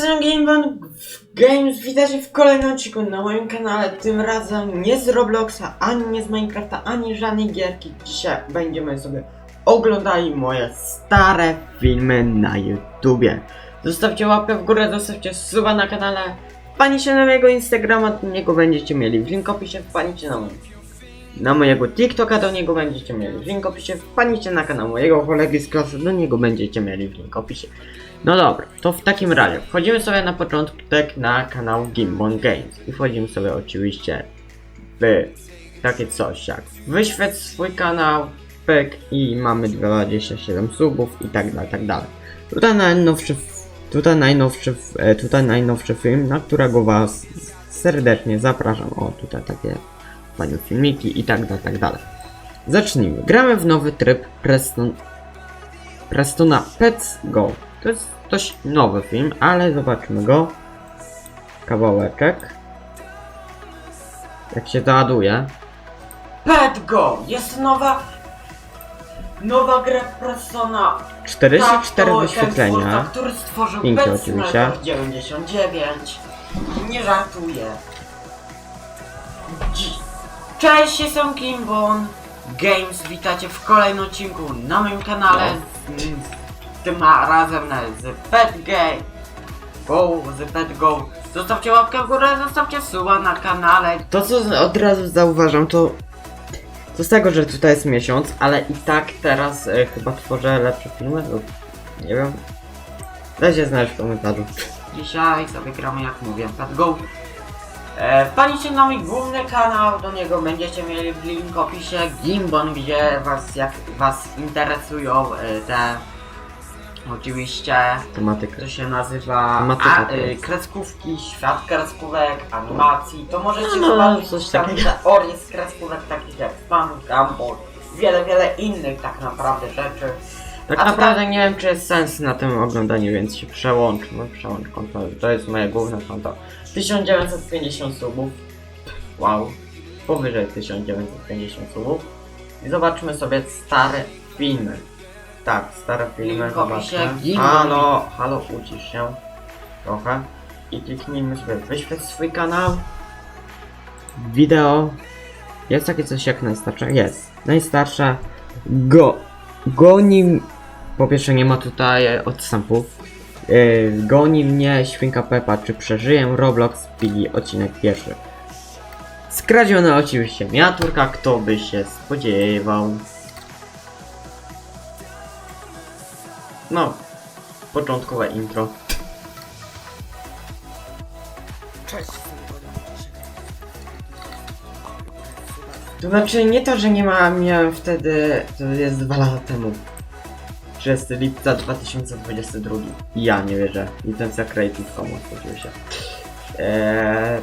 jestem Gamebon Games, witajcie w kolejnym odcinku na moim kanale, tym razem nie z Robloxa, ani nie z Minecrafta, ani żadnej gierki. Dzisiaj będziemy sobie oglądali moje stare filmy na YouTubie. Zostawcie łapkę w górę, zostawcie suba na kanale, wpadnijcie na mojego Instagrama, do niego będziecie mieli w link opisie, wpadnijcie na mój na mojego TikToka do niego będziecie mieli w link opisie, wpadnijcie na kanał mojego kolegi z klasy, do niego będziecie mieli w link opisie. No dobra, to w takim razie wchodzimy sobie na początek na kanał Gimbon Games i wchodzimy sobie oczywiście w takie coś jak wyświetl swój kanał, pyk i mamy 27 subów i tak dalej, tak dalej. Tutaj najnowszy, tutaj najnowszy, e, tutaj najnowszy film, na którego was serdecznie zapraszam. O, tutaj takie fajne filmiki i tak dalej, tak dalej. Zacznijmy. Gramy w nowy tryb Preston, Prestona Pets Go. To jest dość nowy film, ale zobaczmy go. Kawałeczek. Jak się doładuje. Pet Go! Jest nowa... Nowa gra Prestona. 44 Tak, wyświetlenia. który stworzył Linki Pet oczywiście. Smacker 99. Nie żartuję. Dzi- Cześć, jestem Kimbon Games. Witajcie w kolejnym odcinku na moim kanale. No. Tym razem z Pet Game. Go, z Pet Go. Zostawcie łapkę w górę, zostawcie suba na kanale. To co od razu zauważam to to z tego, że tutaj jest miesiąc, ale i tak teraz e, chyba tworzę lepsze filmy lub nie wiem. Dajcie znać w komentarzu. Dzisiaj sobie gramy jak mówię, Pet Go. E, wpadnijcie na mój główny kanał, do niego będziecie mieli w link w opisie Gimbon, gdzie was, jak was interesują e, te oczywiście Tematyka. to się nazywa Tematyka a, to y, jest. kreskówki, świat kreskówek, animacji, to możecie No, zobaczyć coś tam takiego. teorie z kreskówek takich jak Spam, Gumball, wiele, wiele innych tak naprawdę rzeczy. Tak A naprawdę nie wiem czy jest sens na tym oglądaniu, więc się przełączę. No przełącz konto. To jest moje główne konto. 1950 subów, wow, powyżej 1950 subów. I zobaczmy sobie stare filmy. Tak, stare filmy, Link opisie, zobaczmy. Gimbal. Halo, halo, ucisz się trochę. I kliknijmy sobie wyświetl swój kanał. Wideo. Jest takie coś jak najstarsze? Jest. Najstarsze. Go. Goni. Po pierwsze nie ma tutaj e, odstępów. Yy, goni mnie świnka Pepa, czy przeżyję Roblox Pili odcinek pierwszy. Skradziona oczywiście miniaturka, kto by się spodziewał. No, początkowe intro. Cześć. To znaczy nie to, że nie ma, miałem wtedy, to jest dwa lata temu. 30 lipca 2022. Ja nie wierzę. Licencja Creative Commons oczywiście. Eee...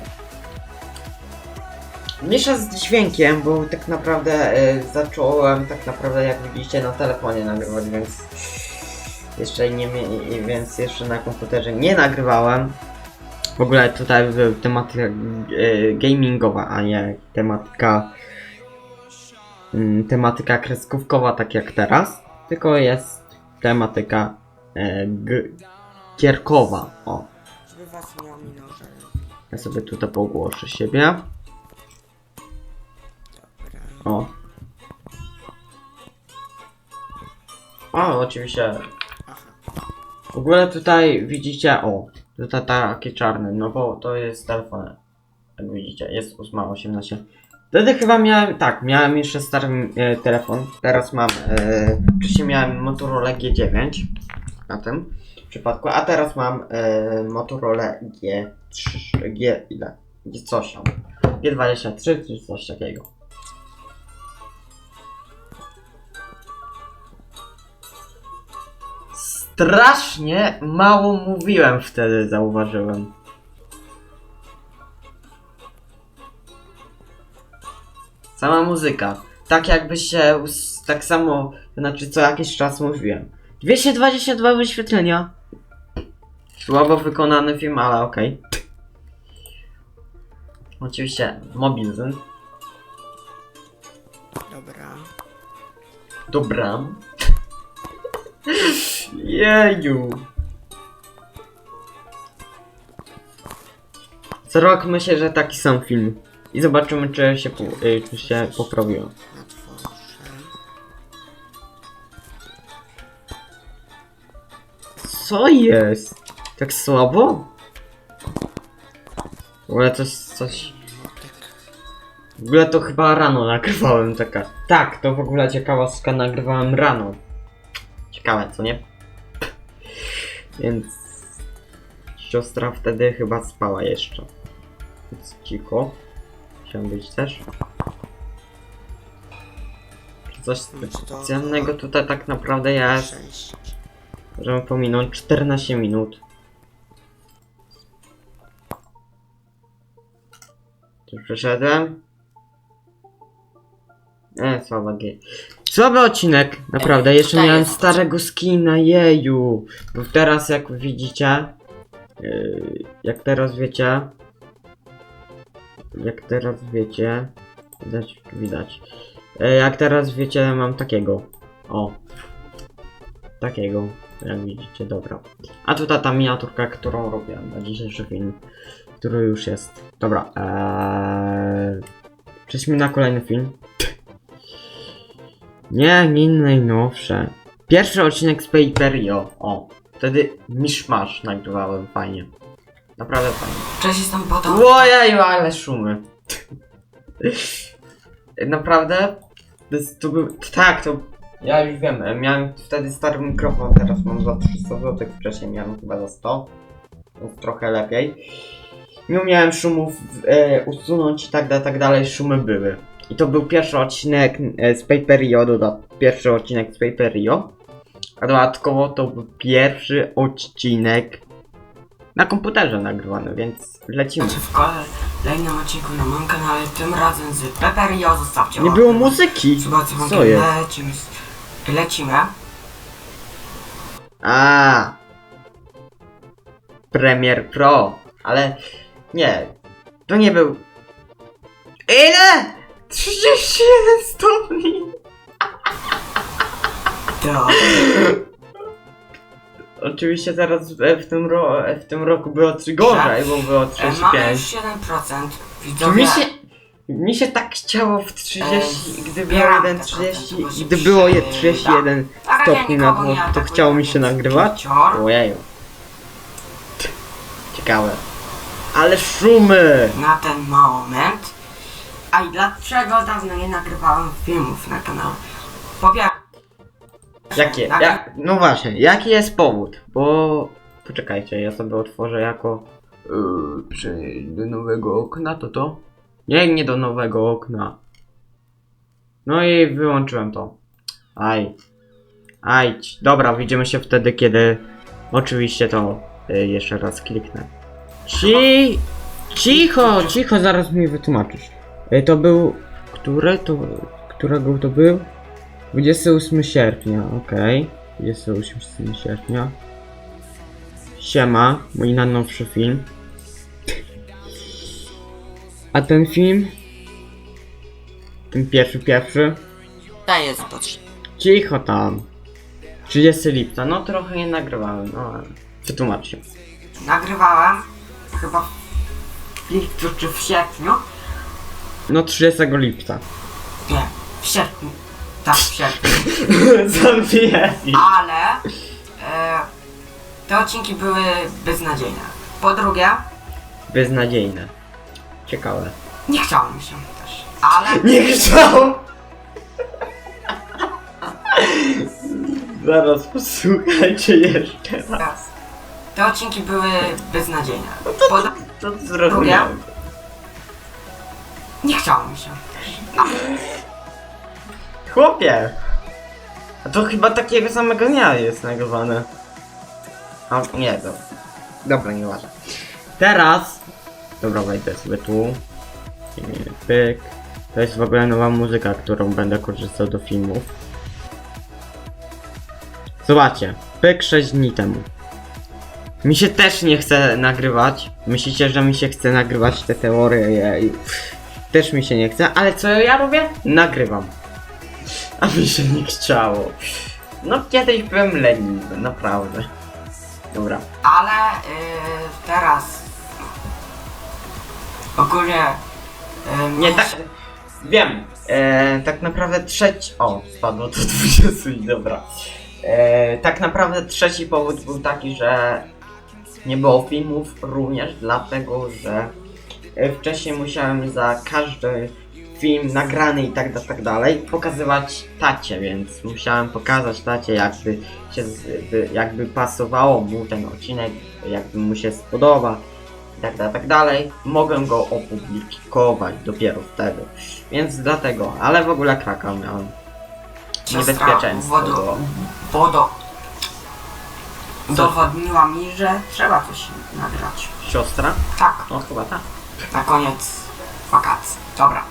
Mniejsza z dźwiękiem, bo tak naprawdę e, zacząłem tak naprawdę jak widzicie na telefonie nagrywać, więc jeszcze nie więc jeszcze na komputerze nie nagrywałem. W ogóle tutaj tematyka e, gamingowa, a nie tematyka mm, tematyka kreskówkowa, tak jak teraz, tylko jest tematyka e, gierkowa. O, ja sobie tutaj pogłoszę siebie. O. O, oczywiście. Ogóle tutaj widzicie, o, tutaj taki czarny, no bo to jest telefon. Jak widzicie, jest 8.18. Wtedy chyba miałem, tak, miałem jeszcze stary e, telefon. Teraz mam, e, wcześniej miałem Motorola G9 na tym przypadku, a teraz mam e, Motorola G3, G ile? G coś tam. G23 czy coś takiego. Strasznie mało mówiłem wtedy, zauważyłem. Sama muzyka. Tak jakby się us- tak samo, to znaczy co jakiś czas mówiłem. 222 wyświetlenia. Słabo wykonany film, ale okej. Oczywiście mobilny. Dobra. Dobra. Jeju. Co rok myślę, że taki sam film. I zobaczymy, czy się, y, czy się poprawiło. Co jest? Tak słabo? W ogóle coś, coś... W ogóle to chyba rano nagrywałem taka. Tak, to w ogóle ciekawostka nagrywałem rano. Ciekawe, co nie? Więc... Siostra wtedy chyba spała jeszcze. Więc cicho. Chciałem być też. Coś specjalnego tutaj tak naprawdę jest. Możemy pominąć 14 minut. Już przeszedłem? E, słaba G. Słaby odcinek, naprawdę. Jeszcze tutaj miałem jest- starego skina, jeju. Bo teraz jak widzicie, yy, jak teraz wiecie, jak teraz wiecie, widać, widać. E, jak teraz wiecie, mam takiego. O, takiego, jak widzicie, dobra. A tutaj ta miniaturka, którą robiłem na dzisiejszy film, który już jest. Dobra, eee... przejdźmy na kolejny film. Nie, nie najnowsze. Pierwszy odcinek z Paperio. O, wtedy miszmasz nagrywałem, fajnie. Naprawdę fajnie. Cześć, jestem Botą. Ojeju, ale szumy. Naprawdę? To, jest, to był. Tak, to. Ja już wiem, miałem wtedy stary mikrofon, teraz mam za 300 zł, wcześniej miałem chyba za 100. Więc trochę lepiej. Nie umiałem szumów e, usunąć i tak dalej, tak dalej, szumy były. I to był pierwszy odcinek e, z Paperio, doda, pierwszy odcinek z Paperio. A dodatkowo to był pierwszy odcinek na komputerze nagrywany, więc lecimy. Znaczy w kolejnym odcinku na moim kanale, tym razem z Peperio, zostawcie Nie łapkę. było muzyki. Zobaczcie, Co jest? lecimy. Lecimy. A. Premier Pro. Ale nie. To nie był. Ile? 31 stopni. To. Oczywiście teraz e, w tym, ro w tym roku było 3 gorzej, bo było E, mamy już 35. 1%. Czy Widzowie. mi się, mi się tak chciało w 30, gdy było zbieram 1,30 te i gdy było je procent, bo się 31 przyda. stopni na dworze, to chciało mi się nagrywać? Ojeju. Ciekawe. Ale szumy! na ten moment. A i dlaczego dawno nie nagrywałem filmów na kanale? Po pierwsze, Jakie? Tak. Ja, no właśnie, jaki jest powód? Bo... Poczekajcie, ja sobie otworzę jako... Yy, przejdź do nowego okna, to to? Nie, nie do nowego okna. No i wyłączyłem to. Aj. Aj. ci- Dobra, widzimy się wtedy, kiedy... Oczywiście to y, jeszcze raz kliknę. Ci... Cicho, cicho, zaraz mi wytłumaczysz. Y, to był... Który to... Którego to był? 28 sierpnia, okej. 28 sierpnia. Siema, mój najnowszy film. A ten film? Ten pierwszy, pierwszy? to jest. Cicho tam. 30 lipca, no trochę nie nagrywałem, no ale wytłumacz się. Nagrywałem chyba w lipcu czy w sierpniu. No 30 lipca. Nie, w sierpniu. Tak, w sierpniu. Zamknij. Ale e, te odcinki były beznadziejne. Po drugie, Beznadziejne. Ciekawe. nie chciało mi się też. Ale Nie chciał! Zaraz posłuchajcie jeszcze raz. Te odcinki były beznadziejne. Po dru- To zrozumiałem. Nie chciało mi się też. Chłopie! A to chyba takiego samego dnia jest nagrywane. A nie. Dobra, nieważne. Teraz. Dobra, wejdę sobie tu. Nie, Pyk. To jest w ogóle nowa muzyka, którą będę korzystał do filmów. Zobaczcie, pyk 6 dni temu. Mi się też nie chce nagrywać. Myślicie, że mi się chce nagrywać te teorie? Jej. Też mi się nie chce, ale co ja robię? Nagrywam. A mi się nie chciało. No kiedyś byłem leniwy, naprawdę. Dobra. Ale y, teraz Ogólnie... E, Nie, tak. Wiem. E, tak naprawdę trzeci. O, spadło to 20 i dobra. E, tak naprawdę trzeci powód był taki, że nie było filmów również dlatego, że wcześniej musiałem za każdy film nagrany i tak, tak dalej pokazywać tacie, więc musiałem pokazać tacie jakby się jakby pasowało mu ten odcinek, jakby mu się spodoba i tak tak dalej. Mogłem go opublikować dopiero wtedy. Więc dlatego, ale w ogóle kraka miałem. Niebezpieczeństwo Wodo, było. wodo udowodniła mi, że trzeba coś nagrać. Siostra? Tak, No chyba tak. Na koniec wakacji. Dobra.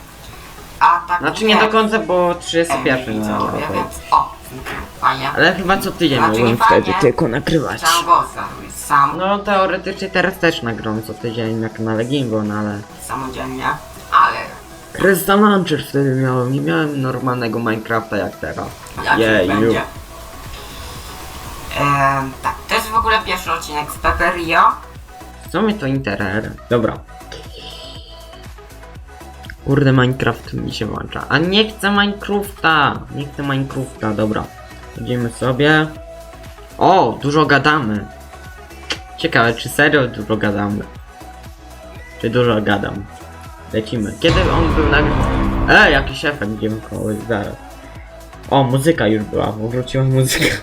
A tak Znaczy nie do końca, bo 31 na widzowie, rok. więc o, fajnie. Ale chyba co tydzień Znaczy, mogłem nie wtedy fajnie. tylko nagrywać. Sam głos zaruj, sam, No teoretycznie teraz też nagram co tydzień na kanale no ale... samodzielnie, ale Crystal Launcher wtedy miałem, nie miałem normalnego Minecrafta jak teraz. jak Jeju. będzie. Tak, to jest w ogóle pierwszy odcinek z Pepperio. Co mnie to interer? Dobra. Kurde, Minecraft mi się włącza. A nie chcę Minecrafta! Nie chcę Minecrafta, dobra. Idziemy sobie. O, dużo gadamy. Ciekawe, czy serio dużo gadamy? Czy dużo gadam? Lecimy. Kiedy on był na... E, jakiś efekt dźwiękowy, zaraz. O, muzyka już była, wróciła muzyka.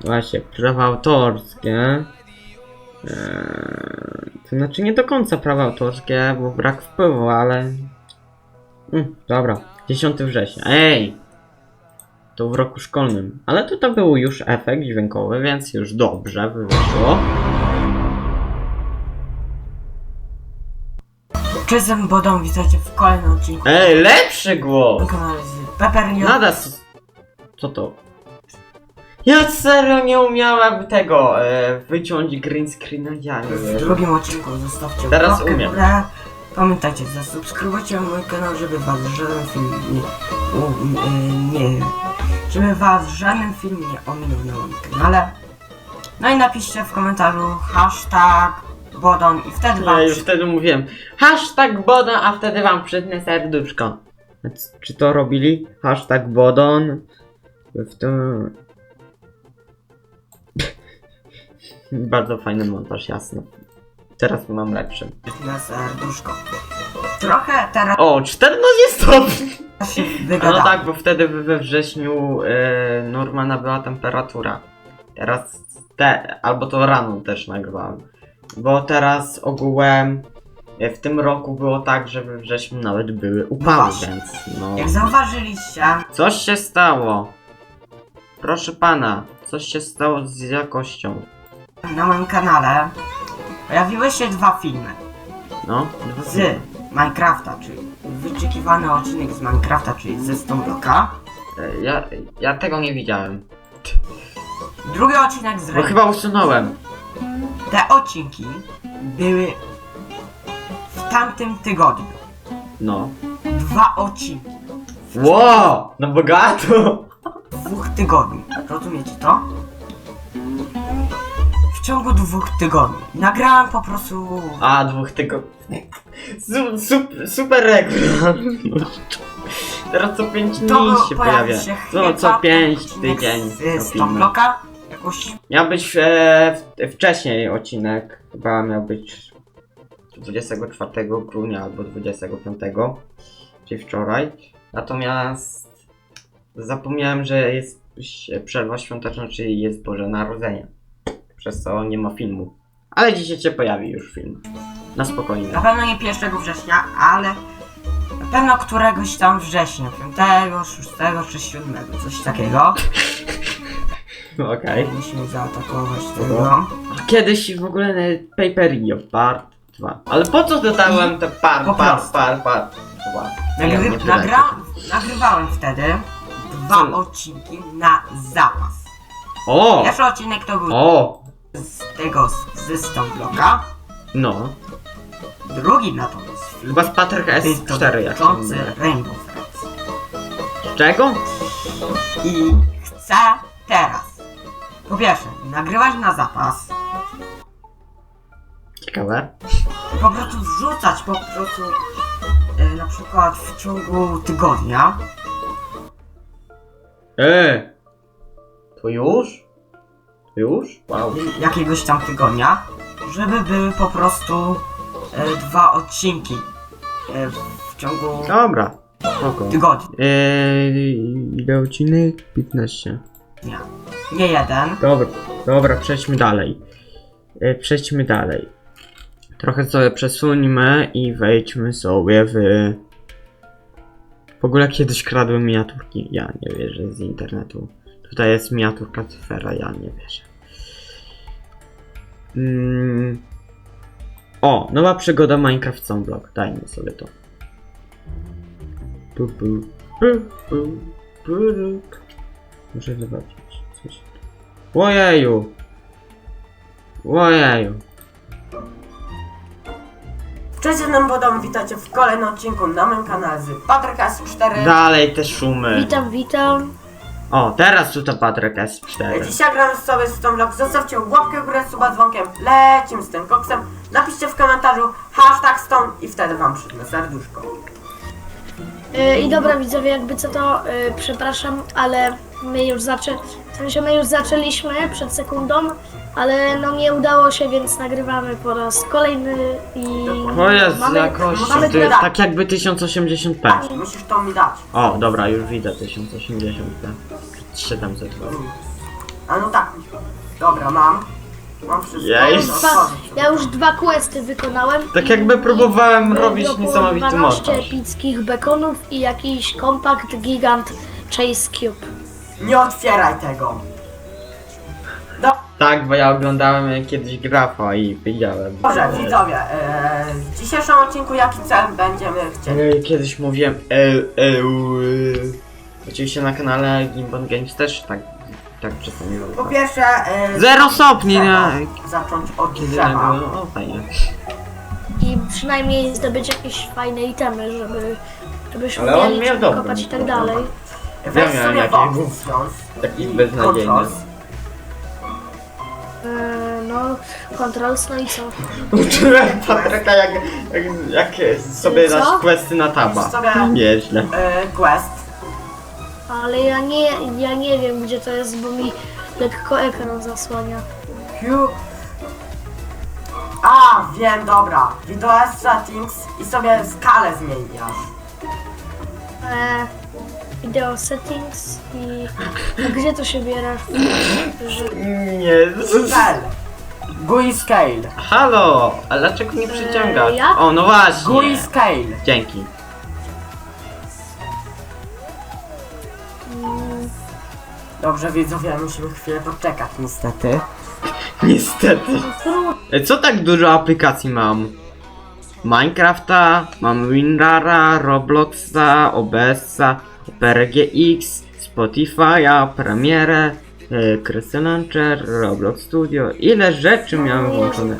Właśnie, prawa autorskie. Eee, to znaczy nie do końca prawa autorskie, bo brak wpływu, ale... Mm, dobra, 10 września. Ej! To w roku szkolnym. Ale to to był już efekt dźwiękowy, więc już dobrze wyszło. Czyzem Bodą witajcie w kolejnym odcinku Ej, lepszy głos! na kanale z. Nada s- Co to? Ja serio nie umiałem tego e, wyciąć green screena, ja nie W wiem. drugim odcinku zostawcie Teraz łapkę w umiem. górę. Pamiętajcie, zasubskrybujcie mój kanał, żeby was żaden film nie, u, e, nie żeby was żaden film nie ominął na moim kanale. No i napiszcie w komentarzu hashtag Bodon i wtedy wam Ja już przy... wtedy mówiłem hashtag Bodon, a wtedy wam przytnę serduszko. Więc Czy to robili? Hashtag Bodon. W to... Bardzo fajny montaż, jasno. Teraz mam lepszy. na serduszko. Trochę teraz O, 14 stopni! się A. No tak, bo wtedy we we wrześniu e, normalna była temperatura. Teraz te, albo to rano też nagrywałem. Bo teraz ogółem e, w tym roku było tak, że we wrześniu nawet były upały, właśnie. więc no. Jak zauważyliście, Coś się stało. Proszę pana, coś się stało z jakością. Na moim kanale pojawiły się dwa filmy. No, dwa z Minecrafta, czyli wyczekiwany odcinek z Minecrafta, czyli ze Stoneblocka. E, Ja, ja tego nie widziałem. Drugi odcinek z Bo chyba usunąłem. Te odcinki były w tamtym tygodniu. No. Dwa odcinki Wow, no bogato. w dwóch tygodni. Rozumiecie to? W ciągu dwóch tygodni. Nagrałem po prostu... A, dwóch tygodni. Su, sup, super regularność. Teraz co 5 dni To się pojawi pojawia. się Co, chyba co 5 odcinek tydzień. Z robimy. Jakoś Miał być e, w, wcześniej odcinek. Chyba miał być 24 grudnia albo 25, czyli wczoraj. Natomiast zapomniałem, że jest przerwa świąteczna, czyli jest Boże Narodzenie. Przez co nie ma filmu. Ale dzisiaj się pojawi już film. Na spokojnie. Na pewno nie 1 września, ale na pewno któregoś tam września, 5, 6 czy 7, coś takiego. Okej. Musimy zaatakować tego. A Kiedyś w ogóle na Paperio Part 2. Ale po co dodałem te par, Po par, prostu. par, par, 2? Nagry Nie, nagra nagrywałem wtedy dwa Co? odcinki na zapas. O! Pierwszy odcinek to był O! Z tego ze Stoneblocka, No. drugi natomiast film Chyba z Patrick był S4 jak się dotyczący. Rainbow Friends. Czego? I chcę teraz po pierwsze nagrywać na zapas, Ciekawe. po prostu wrzucać po prostu e, na przykład w ciągu tygodnia. E! To już? Już? Wow. jakiegoś tam tygodnia, żeby były po prostu e, dwa odcinki e, w ciągu Dobra. Spoko. tygodnia. Eee, ile odcinek? 15. Nie jeden. Dobra, dobra, przejdźmy dalej. E, Przejdźmy dalej. Trochę sobie przesuńmy i wejdźmy sobie w... W ogóle kiedyś kradłem miniaturki. Ja nie wierzę z internetu. Tutaj jest miniaturka cyfera, ja nie wierzę. Mm. O, nowa przygoda Minecraft Sunblock. Dajmy sobie to. Pu, pu, pu, pu, pu, ru. Muszę zobaczyć coś. Ojeju! Ojeju! Cześć, jestem Wodą, witajcie w kolejnym odcinku na moim kanale z Patryk S4. Dalej te szumy. Witam, witam. O, teraz tu to Patryk S4. Dzisiaj gramy sobie z tą vlog. Zostawcie łapkę w górę, suba dzwonkiem. Lecimy z tym koksem. Napiszcie w komentarzu hashtag stone i wtedy wam przypnę serduszko. Yy, I dobra widzowie, jakby co to, yy, przepraszam, ale my już zaczę... W sensie my już zaczęliśmy przed sekundą, ale no nie udało się, więc nagrywamy po raz kolejny i... O jest mamy, jakoś mamy ty, tyle- tak jakby 1080p. Musisz to mi dać. O, dobra, już widzę 1080p. 700 A no tak. Dobra, mam. Mam wszystko. Jej. No, Dwa, ja już dwa questy wykonałem. Tak jakby próbowałem i robić niesamowity 12 montaż. epickich bekonów i jakiś kompakt gigant Chase Cube. Nie otwieraj tego. Tak, bo ja oglądałem kiedyś grafa i widziałem. Dobrze, widzowie, e, w dzisiejszym odcinku jaki cel będziemy chcieli? Ej, Kiedyś mówiłem e, e, u, e. Oczywiście na kanale Gimbon Games też tak, tak czasami robię. Po pierwsze, e, Zero stopni, trzeba nie? Zacząć od Kiedy drzewa. było, o fajnie. I przynajmniej zdobyć jakieś fajne itemy, żeby... Żebyśmy Ale on mieli czym dobry kopać i tak mikrofon. dalej. Weź Ja miałem sobie jakiś taki i beznadziejny. controls. Eee, no, Controls, no i co? Uczyłem Patryka jak, jak, jak sobie Co? dać questy na taba. Sobie Nieźle. e, quest. Ale ja nie, ja nie wiem gdzie to jest, bo mi lekko ekran zasłania. Q. A, wiem, dobra. Video settings i sobie skalę zmieniasz. Eee, video settings i... A gdzie to się biera? Że... Nie. Scale. GUI scale. Halo, a dlaczego nie przyciągasz? Eee, jak? O, no właśnie. GUI scale. Dzięki. Dobrze, widzowie, musimy chwilę poczekać, niestety. Niestety. E, Co tak dużo aplikacji mam? Minecrafta, mam WinRara, Robloxa, OBS-a, OpenGX, Spotify'a, Premiere, e, Crystal Launcher, Roblox Studio. Ile rzeczy miałem włączone?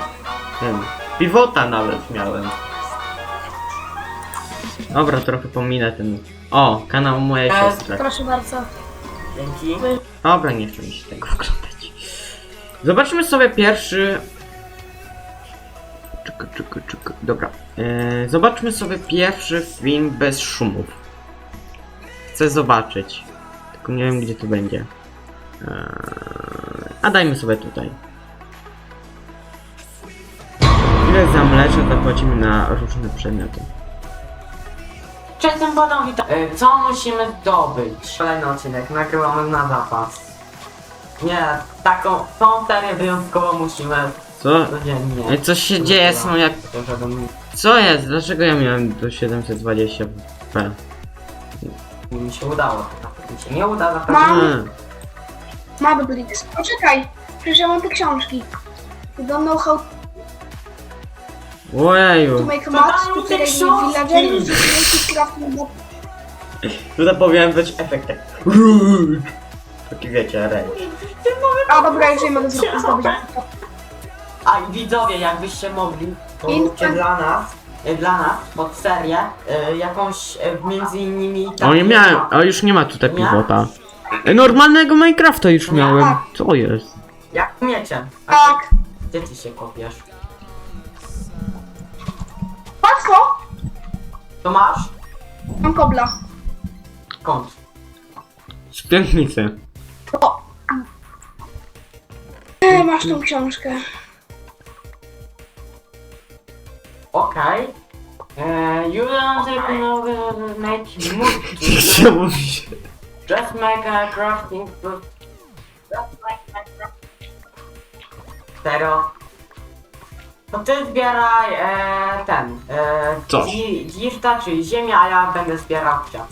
Ten, Pivota nawet miałem. Dobra, trochę pominę ten... O, kanał mojej E, siostry. Proszę bardzo. Dzięki. Dobra, nie chcę mi się tego oglądać. Zobaczmy sobie pierwszy. Czekaj, czekaj, czekaj. Dobra. Eee, zobaczmy sobie pierwszy film bez szumów. Chcę zobaczyć. Tylko nie wiem gdzie to będzie. Eee, a dajmy sobie tutaj. Ile za mleczę zapłacimy na różne przedmioty. Cześć, jestem Wodą, witam. E, Co musimy zdobyć? Kolejny odcinek, nagrywamy na zapas. Nie, taką, tą serię wyjątkową musimy Co? codziennie. Ej, coś się dzieje, są jak... Mi, Co jest? Dlaczego ja miałem do 720p? Mi się udało. Mi się nie uda, zapewne. Mam. Hmm. Madblix. Poczekaj, przecież ja mam te książki. You don't know how to Ojeju. make a To map, to te create książki! villager, to crafting map. Tutaj powinien być efekt tak. Taki wiecie, ręcz. A dobra, jeżeli mogę zro- zdobyć. A i widzowie, jakbyście mogli, to róbcie dla nas, e, dla nas, pod serię, e, jakąś e, między innymi... O, nie miałem, o już nie ma tutaj Nie? pivota. Normalnego Minecrafta już Nie. miałem. Co jest? Jak umiecie. A Tak. Gdzie ty się kopiesz? To masz? Mam kobla. Skąd? Z piętnicy. E, masz tą książkę. Okej. Okay. You don't take no make move. Co mówisz? Just make a crafting book. Zero. To ty zbieraj e, ten. E, Co? Dirta, czyli ziemia, a ja będę zbierał kwiat.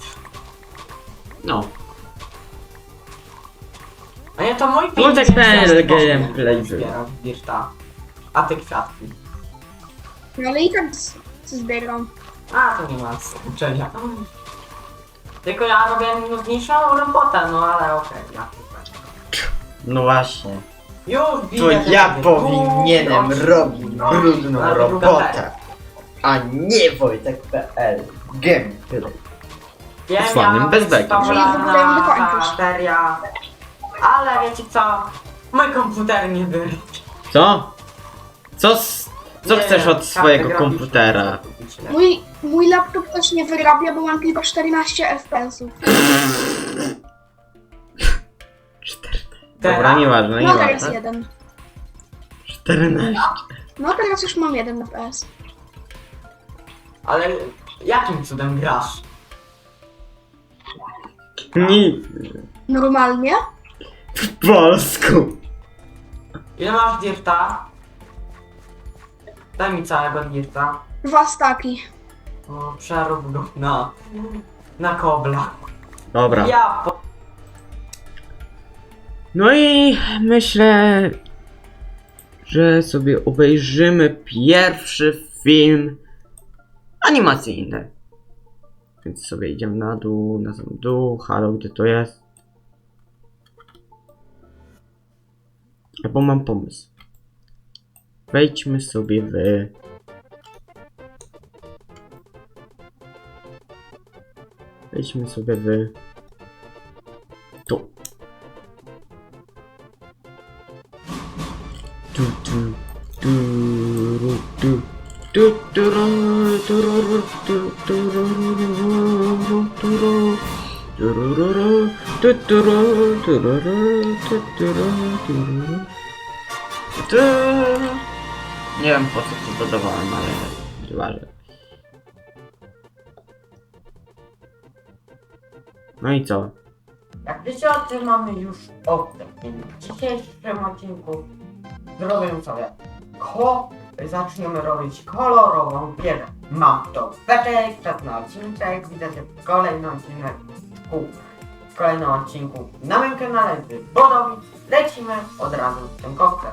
No. A nie to mój No pięć tak jest ten też gameplay powinien zbierać Dirta. A ty kwiatki. No ale i tak z- co zbieram. A to nie ma znaczenia. Tylko ja robię nudniejszą robotę, no ale okej, ja tutaj. No właśnie. Już To widzę, ja powinienem Uuu, robić no, brudną ale robotę. A nie Wojtek.pl Gameplay. Wiem, Sławnym ja bez beki. mam Czyli ale wiecie co? Mój komputer nie wyrył. Co? Co, s- co Nie, chcesz od swojego komputera? Mój, mój laptop też nie wyrabia, bo mam tylko 14 FPS-ów. Dobra, Teraz? nieważne, No teraz nieważne. jeden. 14. No teraz już mam jeden FPS. Ale jakim cudem grasz? Nic. Normalnie? W polsku. Ile masz dirta? Daj mi całego dirta. Dwa staki. O, przerób go na... na kobla. Dobra. Ja po... No i myślę, że sobie obejrzymy pierwszy film animacyjny. Więc sobie idziemy na dół, na sam dół, halo, gdzie to jest? Albo mam pomysł. Wejdźmy sobie w... Wejdźmy sobie w... Tu. Tu, tu, tu, ru, tu. Tu, tu, ru, tu, ru, ru, tu, tu, ru, ru, ru, ru, tu, ru. Tu, ru, ru, ru, tu, Nie wiem po co to dodawałem, ale nieważne. No i co? Jak wiecie o tym mamy już oddech. W dzisiejszym odcinku zrobię sobie ko... Zaczniemy robić kolorową wieżę. Mam to beczek, czas na odcinek, widzę się w kolejnym odcinku. W kolejnym odcinku na moim kanale z Bodowic. Lecimy od razu z tym koktem.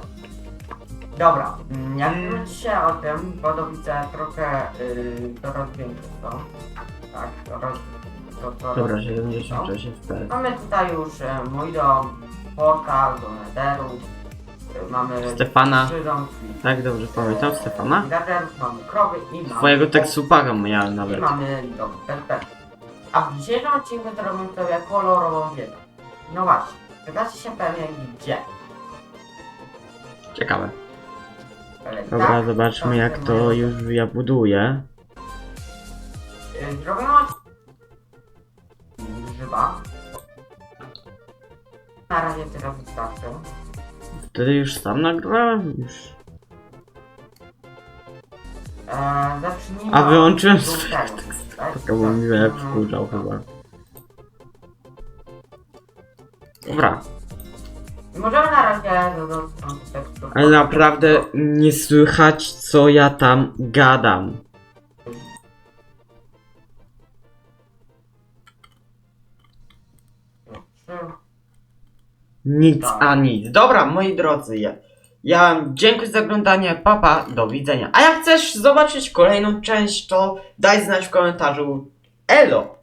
Dobra, mm, jak mówić się o tym, Bodowice trochę yy, to rozwinięto. Tak, to roz... To, to Dobra, rozwinięto. 76 FPS. Mamy tutaj już e, mój dom, portal do Netheru. E, Mamy Stefana. trzy domki. Tak, dobrze pamiętam, Stefana? Gaderów, mamy krowy i mamy... Twojego tekstupaka miałem I nawet. mamy dom PP. A w dzisiejszym odcinku zrobimy sobie kolorową wieżę. No właśnie, pytacie się pewnie gdzie. Ciekawe. Dobra, zobaczmy jak to już ja buduję. Zrobimy Grzyba. Na razie tyle wystarczy. Wtedy już sam nagrałem? Już. Eee, zacznijmy A wyłączyłem swój tekst. Tak, Taka bo mi wkurzał chyba. Dobra, ale naprawdę nie słychać co ja tam gadam. Nic a nic. Dobra, moi drodzy, ja, ja dziękuję za oglądanie, papa, do widzenia. A jak chcesz zobaczyć kolejną część, to daj znać w komentarzu. Elo!